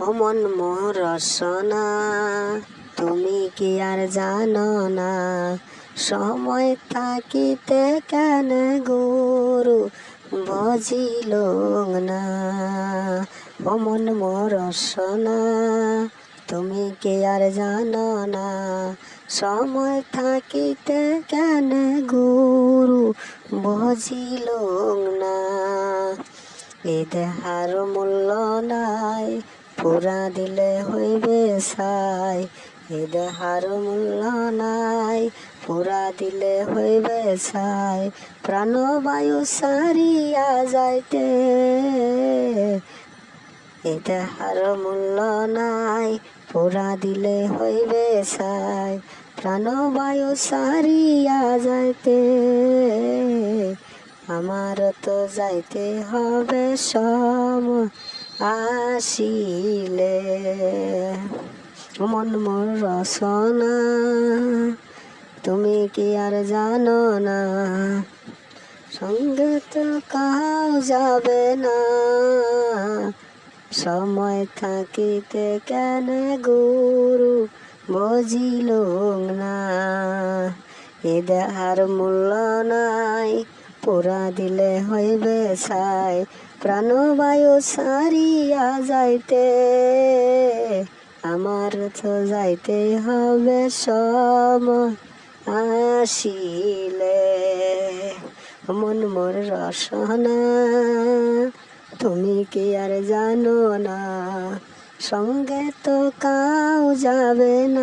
অমন মোর রসনা তুমি কি আর জানো না? সময় থাকিতে কেন গুরু বজিল না? অমন মোর রসনা তুমি কি আর জানো না? সময় থাকিতে কেন গুরু বজিল না? এ দেহার মূল্য নাই পুরা দিলে হইবে সাই এ দেহার মূল্য নাই। পুরা দিলে হইবে সাই, প্রাণবায়ু সারিয়া যাইতে। এ দেহার মূল্য নাই, পুরা দিলে হইবে সাই, প্রাণবায়ু সারিয়া যাইতে। আমার তো যাইতে হবে সম আসিলে মন মোর রসনা তুমি কি আর জানো না? সঙ্গে তো কাউ যাবে না। সময় থাকিতে কেন গুরু বুঝিল না? এ দেহার মূল্য নাই। পুরা দিলে হইবে সাই প্রাণবায়ু সারিয়া যাইতে। আমার তো যাইতে হবে সম আসিলে। মন মোর রসনা, তুমি কি আর জানো না? সঙ্গে তো কাউ যাবে না।